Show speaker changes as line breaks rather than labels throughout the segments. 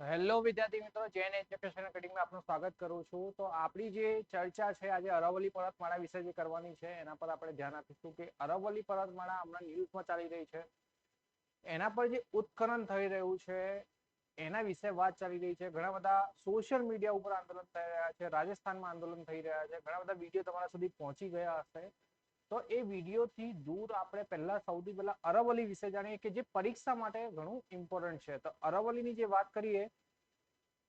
Hello વિદ્યાર્થી મિત્રો Jain education એકેડમીમાં આપનું સ્વાગત કરું છું. તો આપણી જે ચર્ચા છે, આજે અરવલ્લી પર્વતમાળા વિશે જે કરવાની છે, એના પર આપણે ધ્યાન આપીશું કે અરવલ્લી પર્વતમાળા હમણાં ન્યૂઝમાં ચાલી રહી છે. એના પર જે ઉત્ખનન થઈ રહ્યું છે, એના વિશે વાત ચાલી રહી છે. ઘણા બધા સોશિયલ મીડિયા ઉપર આંદોલન થઈ રહ્યા છે, રાજસ્થાનમાં આંદોલન થઈ રહ્યા છે. ઘણા બધા વીડિયો તમારા સુધી પહોંચી ગયા હશે. તો એ વિડીયોથી દૂર આપણે પહેલા સૌથી પહેલા અરવલ્લી વિશે જાણીએ કે જે પરીક્ષા માટે ઘણું ઇમ્પોર્ટન્ટ છે. તો અરવલ્લીની જે વાત કરીએ,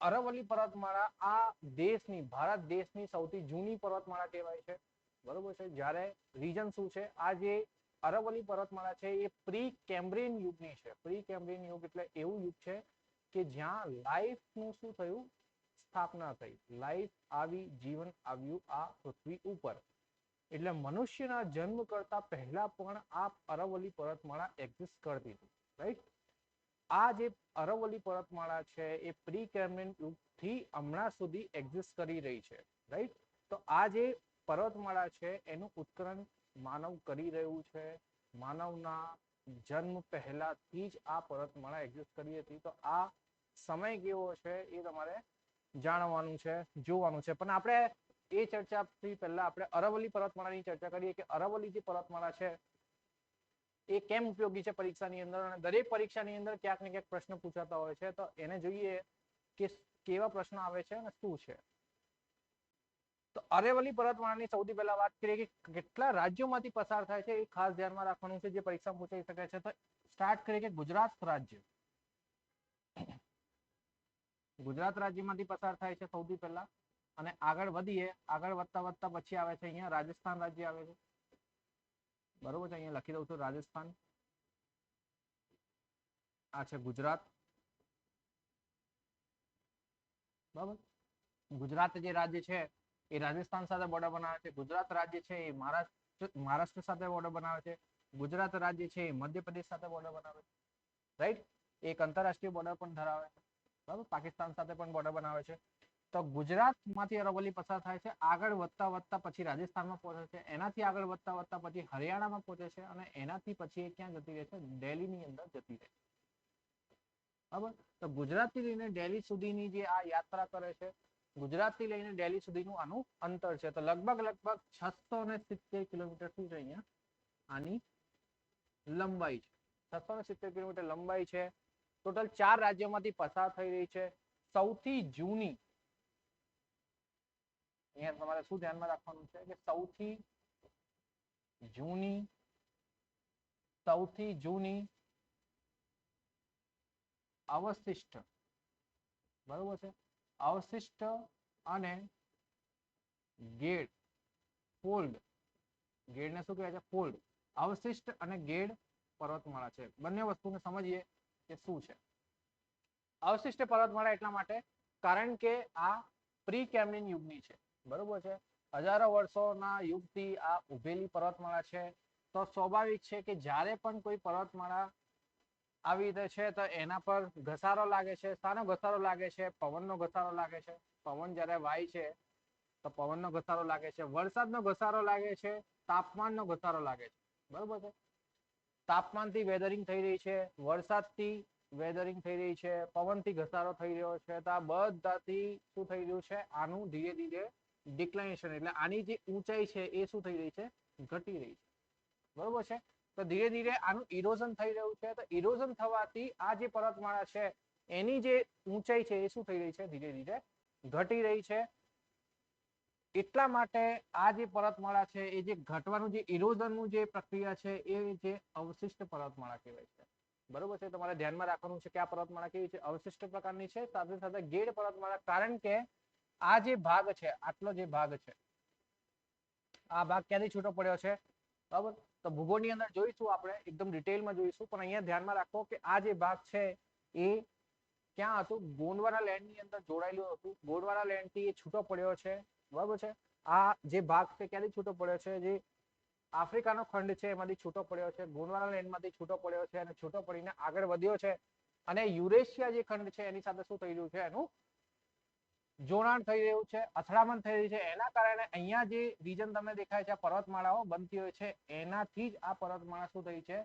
અરવલ્લી પર્વતમાળા આ દેશની, ભારત દેશની સૌથી જૂની પર્વતમાળા કહેવાય છે. બરોબર છે? જ્યારે રીઝન શું છે? આ જે અરવલ્લી પર્વતમાળા છે એ પ્રી કેમ્બ્રિયન યુગની છે. પ્રી કેમ્બ્રિયન યુગ એટલે એવું યુગ છે કે જ્યાં લાઈફનું શું થયું? સ્થાપના થઈ. લાઈફ આવી, જીવન આવ્યું આ પૃથ્વી ઉપર. એટલે મનુષ્યના જન્મ કરતા પહેલા પણ આ અરવલ્લી પર્વતમાળા એક્ઝિસ્ટ કરતી હતી રાઈટ આ જે અરવલ્લી પર્વતમાળા છે એ પ્રી કેમ્બ્રિયન યુગથી હમણાં સુધી એક્ઝિસ્ટ કરી રહી છે રાઈટ તો આ જે પર્વતમાળા છે એનું ઉત્કરણ માનવ કરી રહ્યું છે. માનવના જન્મ પહેલાથી જ આ પર્વતમાળા એક્ઝિસ્ટ કરી હતી. તો આ સમય કેવો છે એ તમારે જાણવાનું છે, જોવાનું છે. પણ આપણે એ ચર્ચાથી પહેલા આપણે અરવલ્લી પર્વતમાળાની ચર્ચા કરીએ કે અરવલ્લી જે પર્વતમાળા છે, એ કેમ ઉપયોગી છે પરીક્ષાની અંદર? અને દરેક પરીક્ષાની અંદર ક્યાંક ને ક્યાંક પ્રશ્ન પૂછાતા હોય છે. તો એને જોઈએ કે કેવા પ્રશ્નો આવે છે અને શું છે. તો અરવલ્લી પર્વતમાળાની સૌથી પહેલા વાત કરીએ કે કેટલા રાજ્યોમાંથી પસાર થાય છે એ ખાસ ધ્યાનમાં રાખવાનું છે. જે પરીક્ષામાં પૂછાઈ શકે છે તો સ્ટાર્ટ કરીએ કે ગુજરાત રાજ્ય. ગુજરાત રાજ્યમાંથી પસાર થાય છે સૌથી પહેલા. અને આગળ વધીએ, આગળ વધતા વધતા પછી આવે છે અહીંયા રાજસ્થાન રાજ્ય આવે છે. બરોબર છે, અહીંયા લખી દઉં છું રાજસ્થાન. આ છે ગુજરાત. બરાબર? ગુજરાત જે રાજ્ય છે, એ રાજસ્થાન સાથે બોર્ડર બનાવે છે. ગુજરાત રાજ્ય છે, એ મહારાષ્ટ્ર મહારાષ્ટ્ર સાથે બોર્ડર બનાવે છે. ગુજરાત રાજ્ય છે, એ મધ્યપ્રદેશ સાથે બોર્ડર બનાવે છે. રાઈટ એક આંતરરાષ્ટ્રીય બોર્ડર પણ ધરાવે છે. બરાબર? પાકિસ્તાન સાથે પણ બોર્ડર બનાવે છે. તો ગુજરાતમાંથી અરવલ્લી પસાર થાય છે, આગળ વધતા વધતા પછી રાજસ્થાનમાં પહોંચે છે, એનાથી આગળ વધતા વધતા પછી હરિયાણામાં પહોંચે છે અને એનાથી પછી એ ક્યાં જતી રહે છે? દિલ્હીની અંદર જતી રહે છે. બરાબર? તો ગુજરાતથી લઈને દિલ્હી સુધીની જે આ યાત્રા કરે છે, ગુજરાતથી લઈને દિલ્હી સુધીનું આનું અંતર છે. તો લગભગ લગભગ છસો ને સિત્તેર કિલોમીટર શું છે અહીંયા? આની લંબાઈ છે. છસો ને સિત્તેર કિલોમીટર લંબાઈ છે. ટોટલ ચાર રાજ્યોમાંથી પસાર થઈ રહી છે. સૌથી જૂની અહીંયા તમારે શું ધ્યાનમાં રાખવાનું છે કે સૌથી જૂની સૌથી જૂની અવશિષ્ટ, બરોબર છે? અવશિષ્ટ અને ગેડ, ફોલ્ડ. ગેડને શું કહેવાય છે? ફોલ્ડ. અવશિષ્ટ અને ગેડ પર્વતમાળા છે. બંને વસ્તુને સમજીએ કે શું છે? અવશિષ્ટ પર્વતમાળા એટલા માટે કારણ કે આ પ્રી કેમ્બ્રિયન યુગની છે. બરોબર છે? હજારો વર્ષોના યુગથી આ ઉભેલી પર્વતમાળા છે. તો સ્વાભાવિક છે કે જ્યારે પણ કોઈ પર્વતમાળા આવી રીતે છે, તો એના પર ઘસારો લાગે છે. શાનો ઘસારો લાગે છે? પવનનો ઘસારો લાગે છે? પવન જ્યારે વાય છે, તો પવનનો ઘસારો લાગે છે. વરસાદનો ઘસારો લાગે છે, તાપમાનનો ઘસારો લાગે છે. બરોબર છે? તાપમાનથી વેધરિંગ થઈ રહી છે, વરસાદથી વેધરિંગ થઈ રહી છે, પવનથી ઘસારો થઈ રહ્યો છે. તો આ બધાથી શું થઈ રહ્યું છે? આનું ધીરે ધીરે ડિક્લાઇનેશન એટલે આની જે ઊંચાઈ છે એ શું થઈ રહી છે? ઘટી રહી છે. બરોબર છે? તો ધીરે ધીરે આનું ઇરોઝન થઈ રહ્યું છે. તો ઇરોઝન થવાથી આ જે પર્વતમાળા છે, એની જે ઊંચાઈ છે એ શું થઈ રહી છે? ધીરે ધીરે ઘટી રહી છે. એટલા માટે આ જે પર્વતમાળા છે, એ જે ઘટવાનું જે ઇરોઝનનું જે પ્રક્રિયા છે, એ જે અવશિષ્ટ પર્વતમાળા કહેવાય છે. બરોબર છે? તમારે ધ્યાનમાં રાખવાનું છે કે આ પર્વતમાળા કેવી છે? અવશિષ્ટ પ્રકારની છે. સાથે સાથે ગેડ પર્વતમાળા કારણ કે આ જે ભાગ છે, આટલો જે ભાગ છે, આ ભાગ ક્યાંથી છૂટો પડ્યો છે? બરાબર? તો ભૂગોળની અંદર જોઈશું આપણે, એકદમ ડિટેલમાં જોઈશું, પણ અહીંયા ધ્યાનમાં રાખો કે આ જે ભાગ છે, એ ક્યાં હતું? ગોંડવાના લેન્ડની અંદર જોડાયેલું હતું. ગોંડવાના લેન્ડથી એ છૂટો પડ્યો છે. બરાબર છે? આ જે ભાગ છે, ક્યાંથી છૂટો પડ્યો છે? જે આફ્રિકાનો ખંડ છે, એમાંથી છૂટો પડ્યો છે. ગોંડવાના લેન્ડમાંથી છૂટો પડ્યો છે અને છૂટો પડીને આગળ વધ્યો છે. અને યુરેશિયા જે ખંડ છે, એની સાથે શું થઈ રહ્યું છે? એનું જોડાણ થઈ રહ્યું છે, અથડામણ થઈ રહી છે. એના કારણે અહીંયા જે રીજન તમને દેખાય છે પર્વતમાળાઓ બનતી હોય છે. એનાથી જ આ પર્વતમાળા શું થઈ છે?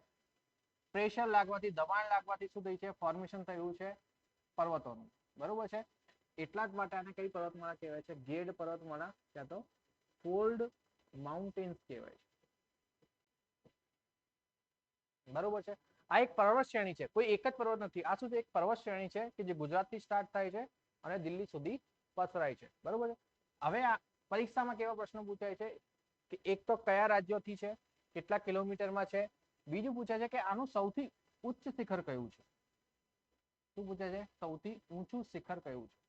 પ્રેશર લાગવાથી, દબાણ લાગવાથી શું થઈ છે? ફોર્મેશન થયું છે પર્વતોનું. બરોબર છે? એટલા જ માટે આને કઈ પર્વતમાળા કહેવાય છે? ગેડ પર્વતમાળા, ક્યાં તો ફોલ્ડ માઉન્ટેન્સ કહેવાય છે. બરોબર છે? આ એક પર્વત શ્રેણી છે. કોઈ એક જ પર્વત નથી. આ શું છે? એક પર્વત શ્રેણી છે કે જે ગુજરાતથી સ્ટાર્ટ થાય છે અને દિલ્હી સુધી પસરાય છે. બરોબર છે? હવે આ પરીક્ષામાં કેવા પ્રશ્નો પૂછાય છે કે એક તો કયા રાજ્યોથી છે, કેટલા કિલોમીટરમાં છે? બીજું પૂછે છે કે આનું સૌથી ઉચ્ચ શિખર કયું છે? શું પૂછે છે? સૌથી ઊંચું શિખર કયું છે?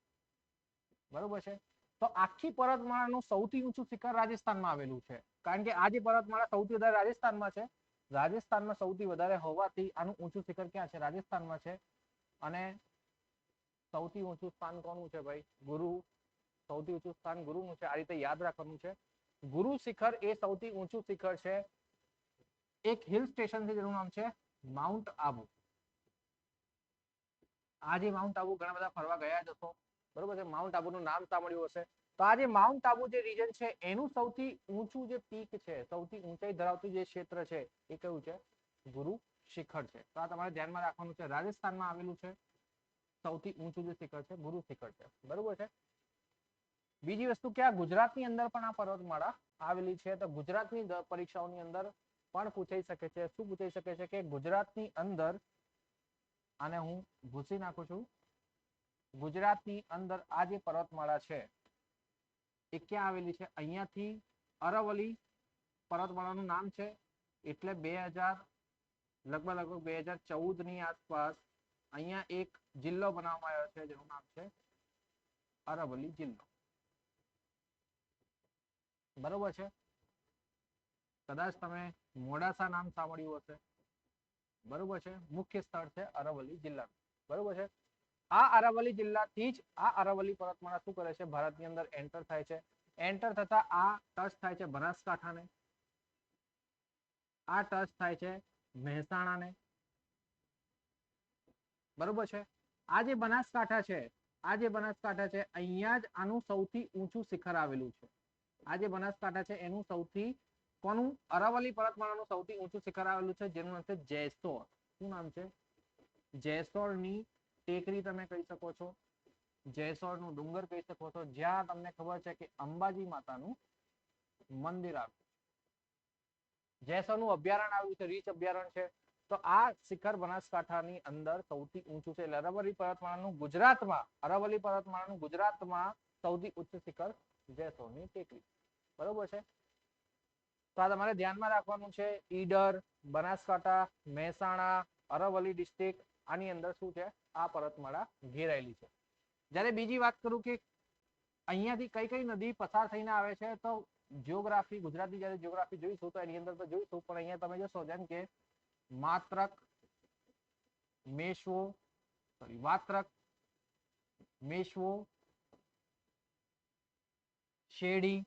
બરોબર છે? તો આખી પર્વતમાળાનું સૌથી ઊંચું શિખર રાજસ્થાનમાં આવેલું છે. કારણ કે આ જે પર્વતમાળા સૌથી વધારે રાજસ્થાનમાં છે, રાજસ્થાનમાં સૌથી વધારે હોવાથી આનું ઊંચું શિખર ક્યાં છે? રાજસ્થાનમાં છે. અને સૌથી ઊંચું સ્થાન કોનું છે ભાઈ? ગુરુ. સૌથી ઊંચું સ્થાન ગુરુનું છે. આ રીતે યાદ રાખવાનું છે. ગુરુ શિખર એ સૌથી ઊંચું શિખર છે. એક હિલ સ્ટેશન છે જેનું નામ છે માઉન્ટ આબુ આજે માઉન્ટ આબુ ઘણા બધા ફરવા ગયા જ હશો. બરોબર છે? માઉન્ટ આબુનું નામ સાંભળ્યું હશે. તો આ જે માઉન્ટ આબુ જે રીજન છે, એનું સૌથી ઊંચું જે પીક છે, સૌથી ઊંચાઈ ધરાવતું જે ક્ષેત્ર છે, એ કયું છે? ગુરુ શિખર છે. તો આ તમારે ધ્યાનમાં રાખવાનું છે. રાજસ્થાનમાં આવેલું છે સૌથી ઊંચું જે શિખર છે, ગુરુ શિખર છે. બરોબર છે? બીજી વસ્તુ કે આ ગુજરાતની અંદર પણ આ પર્વતમાળા આવેલી છે, તો ગુજરાતની પરીક્ષાઓની અંદર પણ પૂછાઈ શકે છે. શું પૂછાઈ શકે છે કે ગુજરાતની અંદર, આને હું ભૂસી નાખું છું, ગુજરાતની અંદર આ જે પર્વતમાળા છે, એ ક્યાં આવેલી છે? અહીંયાથી અરવલી પર્વતમાળાનું નામ છે. એટલે બે હજાર, લગભગ લગભગ બે હજાર ચૌદની આસપાસ અહીંયા એક જિલ્લો બનાવવામાં આવ્યો છે, જેનું નામ છે અરવલી જિલ્લો. બરોબર છે? કદાચ તમે મોડાસા નામ સાંભળ્યું હશે. બરોબર છે? મુખ્ય સ્થળ છે અરવલ્લી જિલ્લાનું બરોબર છે? આ અરવલ્લી જિલ્લાથી જ આ અરવલ્લી પર્વતમાળા શું કરે છે? ભારતની અંદર એન્ટર થાય છે. એન્ટર થતા આ ટચ થાય છે બનાસકાંઠાને. આ ટચ થાય છે મહેસાણાને. બરોબર છે? આ જે બનાસકાંઠા છે, આ જે બનાસકાંઠા છે, અહીંયા જ આનું સૌથી ઊંચું શિખર આવેલું છે. આ જે બનાસકાંઠા છે, એનું સૌથી કોનું? અરાવલી પર્વતમાળાનું સૌથી ઊંચું શિખર આવેલું છે, જેનું નામ છે જેસોર શું નામ છે? જેસોરની ટેકરી તમે કહી શકો છો. જેસોરનું ડુંગર કહી શકો છો. જ્યાં તમને ખબર છે કે અંબાજી માતાનું મંદિર આવ્યું જેસોરનું અભયારણ્ય આવ્યું છે, રીચ અભયારણ્ય છે. તો આ શિખર બનાસકાંઠાની અંદર સૌથી ઊંચું છે. એટલે અરવલ્લી પર્વતમાળાનું ગુજરાતમાં, અરવલ્લી પર્વતમાળાનું ગુજરાતમાં સૌથી ઉચ્ચ શિખર જેસોરની ટેકરી. બરોબર છે? તો આ તમારે ધ્યાનમાં રાખવાનું છે, ઈડર, બનાસકાંઠા, મહેસાણા, અરવલ્લી ડિસ્ટ્રિક્ટ, આની અંદર શું છે? આ પર્વતમાળા ઘેરાયેલી છે. જ્યારે બીજી વાત કરું કે અહીંયાથી કઈ કઈ નદી પસાર થઈને આવે છે, તો જિયોગ્રાફી ગુજરાતી જ્યારે જિયોગ્રાફી જોઈશું તો એની અંદર તો જોઈશું, પણ અહીંયા તમે જોશો જેમ કે માત્રક, મેશવો સોરી વાત્રક, મેશવો, શેડી,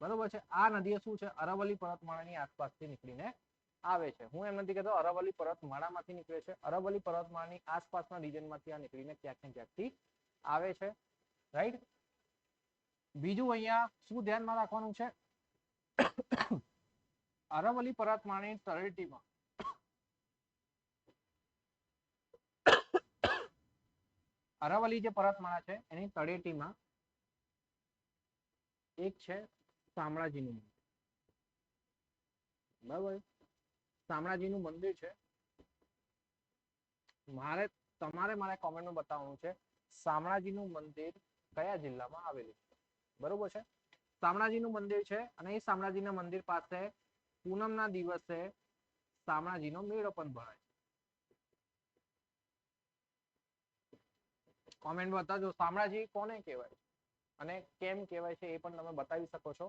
બરોબર છે? આ નદીઓ શું છે? અરવલ્લી પર્વતમાળાની આસપાસથી નીકળીને આવે છે. હું એમ નથી કહેતો અરવલ્લી પર્વતમાળામાંથી નીકળે છે. અરવલ્લી પર્વતમાળાની આસપાસના રિજનમાંથી આ નીકળીને ક્યાંક ને ક્યાંકથી આવે છે. રાઈટ બીજું અહીંયા શું ધ્યાનમાં રાખવાનું છે? અરવલ્લી પર્વતમાળાની તળેટીમાં અરવલ્લી જે પર્વતમાળા છે, એની તળેટીમાં એક છે શામળાજીનું મંદિર. બરાબર? શામળાજીનું મંદિર છે. મારે, તમારે મારે કોમેન્ટમાં બતાવવાનું છે, શામળાજીનું મંદિર કયા જિલ્લામાં આવેલું છે? બરોબર છે? શામળાજીનું મંદિર છે અને એ શામળાજીના મંદિર પાસે પૂનમના દિવસે શામળાજીનો મેળો પણ ભરાય કોમેન્ટ બતાવજો, શામળાજી કોને કહેવાય? અને કેમ કહેવાય છે એ પણ તમે બતાવી શકો છો.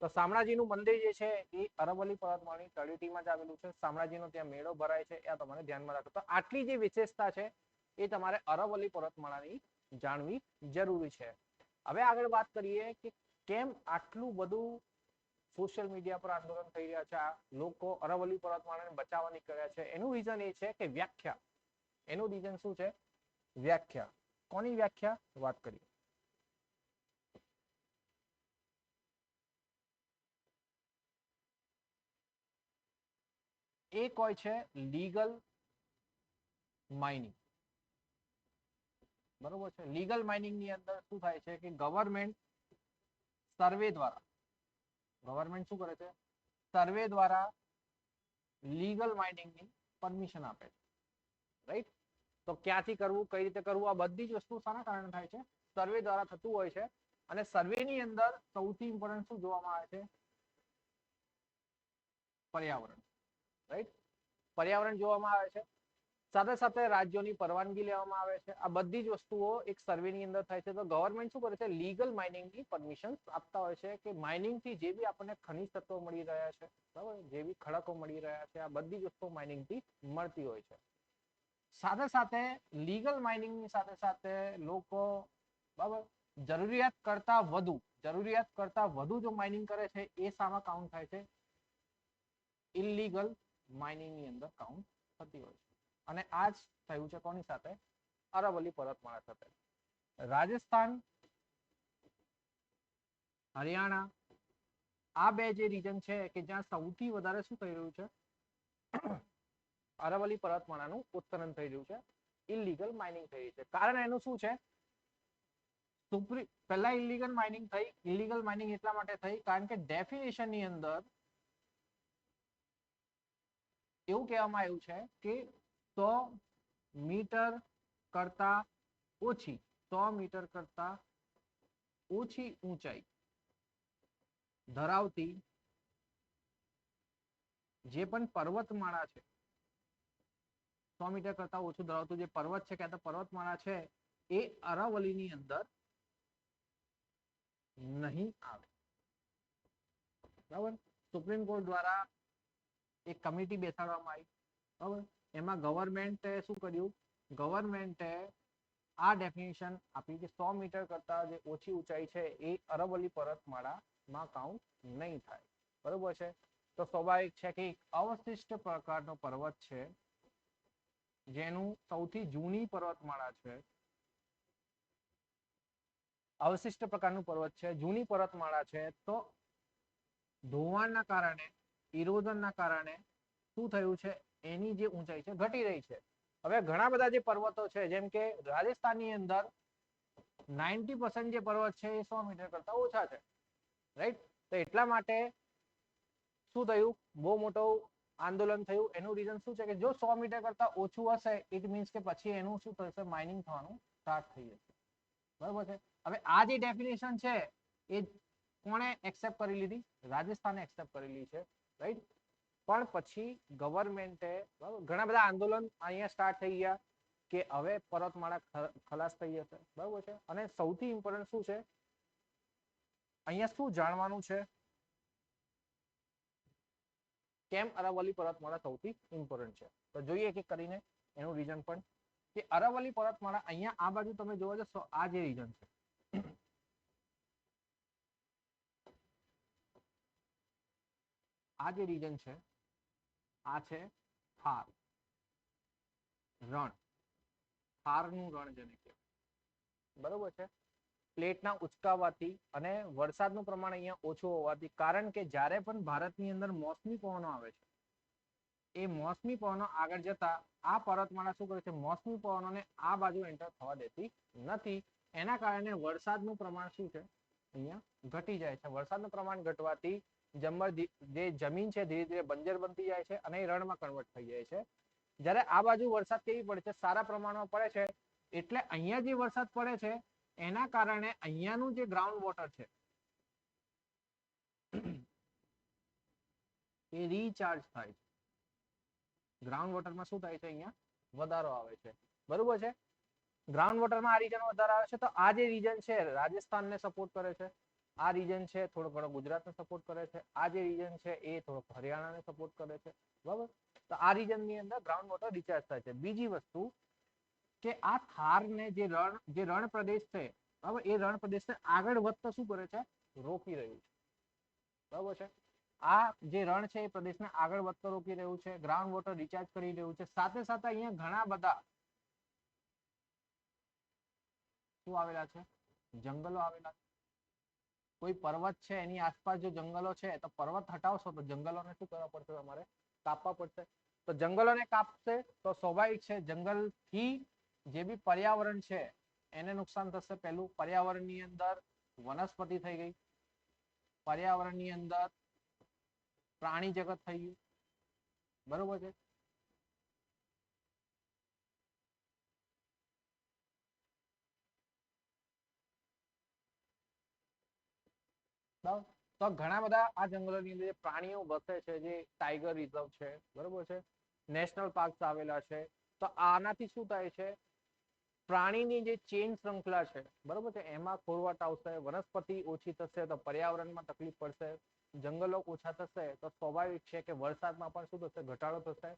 તો શામળાજીનું મંદિર જે છે એ અરવલ્લી પર્વતમાળની તળેટીમાં જ આવેલું છે. શામળાજીનો ત્યાં મેળો ભરાય છે, એ તમારે ધ્યાનમાં રાખો. તો આટલી જે વિશેષતા છે એ તમારે અરવલ્લી પર્વતમાળાની જાણવી જરૂરી છે. હવે આગળ વાત કરીએ કે કેમ આટલું બધું સોશિયલ મીડિયા પર આંદોલન થઈ રહ્યા છે. આ લોકો અરવલ્લી પર્વતમાળાને બચાવવા નીકળ્યા છે. એનું રીઝન એ છે કે વ્યાખ્યા. એનું રીઝન શું છે? વ્યાખ્યા. કોની વ્યાખ્યા? વાત કરીએ. એક હોય છે? લીગલ માઇનિંગ બરોબર છે. લીગલ માઇનિંગની અંદર શું થાય છે કે ગવર્મેન્ટ સર્વે દ્વારા ગવર્મેન્ટ શું કરે છે? સર્વે દ્વારા લીગલ માઇનિંગની પરમિશન આપે છે. રાઈટ તો ક્યાંથી કરવું, કઈ રીતે કરવું, આ બધી જ વસ્તુ શાના કારણે થાય છે? સર્વે દ્વારા થતું હોય છે. અને સર્વેની અંદર સૌથી ઇમ્પોર્ટન્ટ શું જોવામાં આવે છે? પર્યાવરણ. રાઈટ પર્યાવરણ જોવામાં આવે છે. સાથે સાથે રાજ્યોની પરવાનગી લેવામાં આવે છે. આ બધી જ વસ્તુઓ એક સર્વેની અંદર થાય છે. તો ગવર્મેન્ટ શું કરે છે? લીગલ માઇનિંગની પરમિશન આપતા હોય છે કે માઇનિંગથી જે બી આપણને ખનિજ તત્વો મળી રહ્યા છે, બરાબર? જે બી ખડકો મળી રહ્યા છે, આ બધી જ વસ્તુઓ માઇનિંગથી મળતી હોય છે. સાથે સાથે લીગલ માઇનિંગની સાથે સાથે લોકો, બરાબર? જરૂરિયાત કરતા વધુ, જરૂરિયાત કરતા વધુ જો માઇનિંગ કરે છે, એ સામા કાઉન્ટ થાય છે? ઇલીગલ માઇનિંગની અંદર કાઉન્ટ થતી હોય છે. અને આ જ થયું છે કોની સાથે અરવલ્લી પર્વતમાળા સાથે. રાજસ્થાન, હરિયાણા, આ બે જે રીજન છે કે જ્યાં સૌથી વધારે શું થઈ રહ્યું છે? અરવલ્લી પર્વતમાળાનું ઉત્તરણ થઈ રહ્યું છે. ઇલીગલ માઇનિંગ થઈ રહી છે. કારણ એનું શું છે? સુપ્રી, પહેલા ઇલીગલ માઇનિંગ થઈ ઇલીગલ માઇનિંગ એટલા માટે થઈ કારણ કે ડેફિનેશનની અંદર એવું કહેવામાં આવ્યું છે કે સો મીટર કરતા ઓછી, સો મીટર કરતા ઓછી ઊંચાઈ ધરાવતી જે પણ પર્વતમાળા છે, સો મીટર કરતા ઓછું ધરાવતું જે પર્વત છે કે પર્વતમાળા છે, એ અરાવલીની અંદર નહીં આવે. બરાબર? સુપ્રીમ કોર્ટ દ્વારા એક કમિટી બેસાડવામાં આવી. બરાબર? એમાં ગવર્મેન્ટે શું કર્યું? ગવર્મેન્ટે આ ડેફિનેશન આપી કે સો મીટર કરતા જે ઓછી ઊંચાઈ છે એ અરવલ્લી પર્વતમાળામાં કાઉન્ટ નહીં થાય. બરોબર છે? તો સ્વાભાવિક છે કે એક અવશિષ્ટ પ્રકારનો પર્વત છે, જેનું સૌથી જૂની પર્વતમાળા છે. અવશિષ્ટ પ્રકારનું પર્વત છે, જૂની પર્વતમાળા છે. તો ધોવાણના કારણે ઇરોઝનના કારણે શું થયું છે? એની જે ઊંચાઈ છે, ઘટી રહી છે. હવે ઘણા બધા જે પર્વતો છે, જેમ કે રાજસ્થાનની અંદર નાઇન્ટી પર્સન્ટ જે પર્વત છે, એ સો મીટર કરતા ઓછા છે. રાઈટ તો એટલા માટે શું થયું? બહુ મોટું આંદોલન થયું. એનું રીઝન શું છે કે જો સો મીટર કરતા ઓછું હશે ઇટ મીન્સ કે પછી એનું શું થશે? માઇનિંગ થવાનું સ્ટાર્ટ થઈ જશે. બરોબર છે? હવે આ જે ડેફિનેશન છે, એ કોણે એક્સેપ્ટ કરી લીધી? રાજસ્થાને એક્સેપ્ટ કરેલી છે. રાઈટ પણ પછી ગવર્મેન્ટે ઘણા બધા આંદોલન અહીંયા સ્ટાર્ટ થઈ ગયા કે હવે પર્વતમાળા ખલાસ થઈ જશે, બરોબર છે? અને સૌથી ઇમ્પોર્ટન્ટ શું છે? અહીંયા શું જાણવાનું છે? કેમ અરાવલી પર્વતમાળા સૌથી ઇમ્પોર્ટન્ટ છે? તો જોઈએ કે કરીને એનું રીઝન પણ. કે અરાવલી પર્વતમાળા અહીંયા આ બાજુ તમે જોવા જશો, આ જે રીઝન છે. આ જે રીઝન છે આ છે થાર. રણ. થારનું રણ જેને કહેવાય. બરોબર છે? પ્લેટના ઉચકાવાથી અને વરસાદનું પ્રમાણ અહીંયા ઓછું હોવાથી, કારણ કે જ્યારે પણ ભારતની અંદર મોસમી પવનો આવે છે, એ મોસમી પવનો આગળ જતા આ પર્વતમાળા શું કરે છે? મોસમી પવનોને આ બાજુ એન્ટર થવા દેતી નથી. એના કારણે વરસાદનું પ્રમાણ શું છે? અહીંયા ઘટી જાય છે. વરસાદનું પ્રમાણ ઘટવાથી જમર જે જમીન છે ધીરે ધીરે બંજર બનતી જાય છે અને એ રણમાં કન્વર્ટ થઈ જાય છે. જ્યારે આ બાજુ વરસાદ કેવી પડે છે? સારા પ્રમાણમાં પડે છે. એટલે અહીંયા જે વરસાદ પડે છે, એના કારણે અહીંયાનું જે ગ્રાઉન્ડ વોટર છે, એ રીચાર્જ થાય છે. ગ્રાઉન્ડ વોટરમાં શું થાય છે અહીંયા? વધારો આવે છે. બરોબર છે? ગ્રાઉન્ડ વોટરમાં આ રીજન વધારો આવે છે. તો આ જે રીજન છે, રાજસ્થાનને સપોર્ટ કરે છે. આ રીજન છે, થોડો ઘણો ગુજરાતને સપોર્ટ કરે છે. આ જે રીજન છે, એ થોડોક હરિયાણાને સપોર્ટ કરે છે. બરાબર? તો આ રીજનની અંદર ગ્રાઉન્ડ વોટર રિચાર્જ થાય છે. બીજી વસ્તુ કે આ થારને જે રણ જે રણ પ્રદેશ છે, બરાબર? એ રણ પ્રદેશને આગળ વધતા શું કરે છે? રોકી રહ્યું છે. બરાબર છે? આ જે રણ છે, એ પ્રદેશને આગળ વધતો રોકી રહ્યું છે. ગ્રાઉન્ડ વોટર રિચાર્જ કરી રહ્યું છે. સાથે સાથે અહીંયા ઘણા બધા શું આવેલા છે? જંગલો આવેલા છે. કોઈ પર્વત છે, એની આસપાસ જો જંગલો છે, તો પર્વત હટાવશો તો જંગલોને શું કરવા પડશે તમારે? કાપવા પડશે. તો જંગલોને કાપશે તો સ્વાભાવિક છે, જંગલથી જે બી પર્યાવરણ છે, એને નુકસાન થશે. પહેલું, પર્યાવરણની અંદર વનસ્પતિ થઈ ગઈ. પર્યાવરણની અંદર પ્રાણી જગત થઈ ગયું. બરોબર છે? તો ઘણા બધા આ જંગલોની અંદર પ્રાણીઓ વસે છે, જે ટાઈગર રિઝર્વ છે, બરોબર છે? નેશનલ પાર્ક આવેલા છે. તો આનાથી શું થાય છે? પ્રાણીની જે ચેન શૃંખલા છે, બરોબર છે? એમાં ખોરવાટ આવશે, વનસ્પતિ ઓછી થશે તો પર્યાવરણમાં તકલીફ પડશે, જંગલો ઓછા થશે તો સ્વાભાવિક છે કે વરસાદમાં પણ શું થશે? ઘટાડો થશે.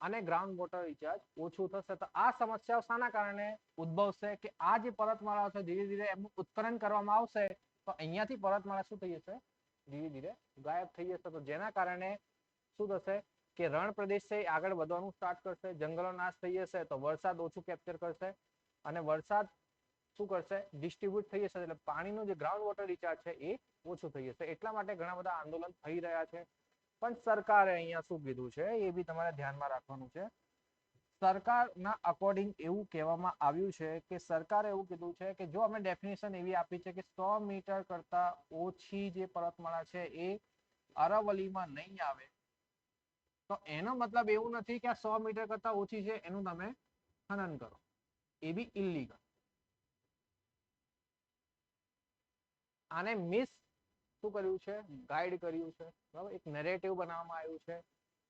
અને ગ્રાઉન્ડ વોટર રિચાર્જ ઓછું થશે. તો આ સમસ્યાઓ શાના કારણે ઉદ્ભવશે કે આ જે પર્વતમાળાઓ છે, ધીરે ધીરે એમનું ઉત્કલન કરવામાં આવશે તો અહીંયાથી પરત માળા શું થઈ જશે? ધીરે ધીરે ગાયબ થઈ જશે. તો જેના કારણે શું થશે કે રણ પ્રદેશ છે આગળ વધવાનું સ્ટાર્ટ કરશે, જંગલો નાશ થઈ જશે, તો વરસાદ ઓછું કેપ્ચર કરશે અને વરસાદ શું કરશે? ડિસ્ટ્રીબ્યુટ થઈ જશે. એટલે પાણીનું જે ગ્રાઉન્ડ વોટર રિચાર્જ છે એ ઓછું થઈ જશે. એટલા માટે ઘણા બધા આંદોલન થઈ રહ્યા છે. પણ સરકારે અહીંયા શું કીધું છે એ બી તમારે ધ્યાનમાં રાખવાનું છે. સરકારના અકોર્ડિંગ એવું કહેવામાં આવ્યું છે કે સરકારે એવું કીધું છે કે જો અમે ડેફિનેશન એવી આપી છે કે સો મીટર કરતા ઓછી જે પર્વતમાળા છે એ અરવલીમાં નહીં આવે, તો એનો મતલબ એવું નથી કે આ સો મીટર કરતા ઓછી છે એનું તમે ખનન કરો. એ બી ઇલીગલ આને મિસ શું કર્યું છે? ગાઈડ કર્યું છે. બરાબર? એક નેરેટિવ બનાવવામાં આવ્યું છે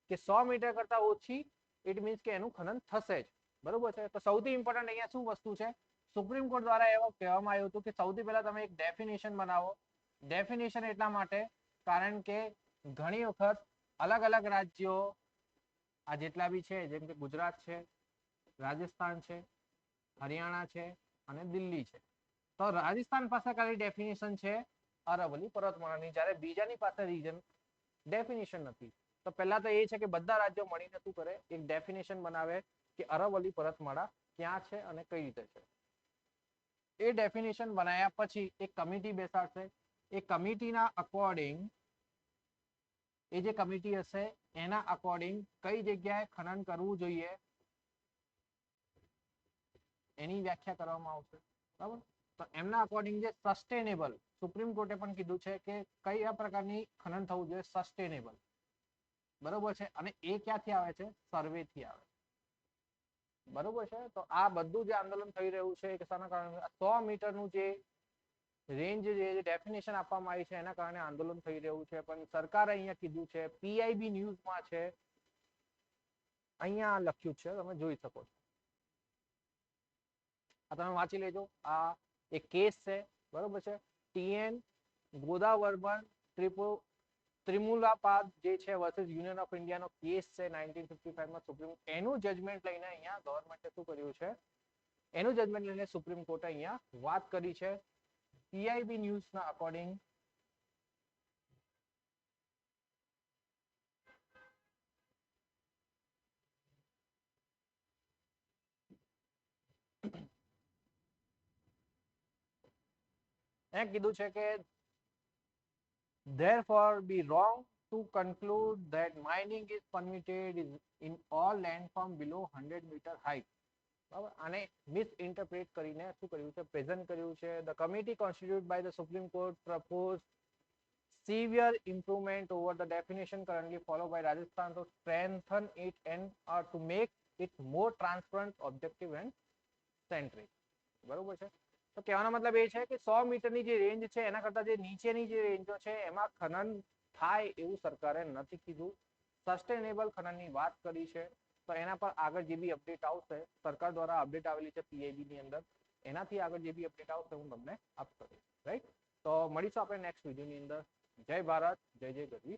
કે સો મીટર કરતા ઓછી ઇટ મીન્સ કે એનું ખનન થશે જ. બરોબર છે? તો સૌથી ઇમ્પોર્ટન્ટ અહીંયા શું વસ્તુ છે? સુપ્રીમ કોર્ટ દ્વારા એવું કહેવામાં આવ્યું હતું કે સૌથી પહેલા તમે એક ડેફિનેશન બનાવો. ડેફિનેશન એટલા માટે કારણ કે ઘણી વખત અલગ અલગ રાજ્યો આ જેટલા બી છે, જેમ કે ગુજરાત છે, રાજસ્થાન છે, હરિયાણા છે અને દિલ્હી છે. તો રાજસ્થાન પાસે ખાલી ડેફિનેશન છે અરવલી પર્વતમાળાની જ્યારે બીજાની પાસે રીજન ડેફિનેશન નથી. તો પહેલા તો એ છે કે બધા રાજ્યો મળીને શું કરે? એક ડેફિનેશન બનાવે કે અરવલ્લી પરતમાળા ક્યાં છે અને કઈ રીતે છે. એ ડેફિનેશન બનાવ્યા પછી એક કમિટી બેસાડશે. એ કમિટીના અકોર્ડિંગ એ જે કમિટી હશે, એના અકોર્ડિંગ કઈ જગ્યાએ ખનન કરવું જોઈએ? એની વ્યાખ્યા કરવામાં આવશે. બરાબર? તો એમના અકોર્ડિંગ જે સસ્ટેનેબલ સુપ્રીમ કોર્ટે પણ કીધું છે કે કયા પ્રકારની ખનન થવું જોઈએ? સસ્ટેનેબલ બરોબર છે? અને એ ક્યાંથી આવે છે? સર્વે થી આવે બરોબર છે? તો આ બધું જે આંદોલન થઈ રહ્યું છે સો મીટરનું જે રેન્જ જે ડેફિનેશન આપવામાં આવી છે, એના કારણે આંદોલન થઈ રહ્યું છે. પણ સરકારે અહીંયા કીધું છે પીઆઈબી ન્યૂઝમાં છે. અહીંયા લખ્યું છે, તમે જોઈ શકો છો. આ તમે વાંચી લેજો. આ એક કેસ છે, બરોબર છે? ટીએન ગોદાવર્મન ત્રિપુ ત્રિમુલાપાદ જે છે વર્સિસ યુનિયન ઓફ ઇન્ડિયાનો કેસ છે નાઇન્ટીન ફિફ્ટી ફાઈવમાં સુપ્રીમ એનું જજમેન્ટ લઈને અહીંયા ગવર્મેન્ટે શું કર્યું છે? એનું જજમેન્ટ લઈને સુપ્રીમ કોર્ટે અહીંયા વાત કરી છે. પીઆઈબી ન્યૂઝના અકોર્ડિંગ એ કીધું છે કે therefore be wrong to conclude that mining is permitted is in all landform below 100 meter height બરાબર આને મિસઇન્ટરપ્રેટ કરીને શું કર્યું છે પ્રેઝન્ટ કર્યું છે the committee constituted by the supreme court proposed severe improvement over the definition currently followed by rajasthan to strengthen it and uh, to make it more transparent objective and centric બરોબર છે તો કહેવાનો મતલબ એ છે કે સો મીટરની જે રેન્જ છે, એના કરતા જે નીચેની જે રેન્જો છે, એમાં ખનન થાય એવું સરકારે નથી કીધું. સસ્ટેનેબલ ખનનની વાત કરી છે. તો એના પર આગળ જે બી અપડેટ આવશે, સરકાર દ્વારા અપડેટ આવેલી છે પીઆઈબી ની અંદર, એનાથી આગળ જે બી અપડેટ આવશે હું તમને આપતો રહીશ. રાઈટ તો મળીશું આપણે નેક્સ્ટ વિડીયોની અંદર. જય ભારત, જય જય ગરવી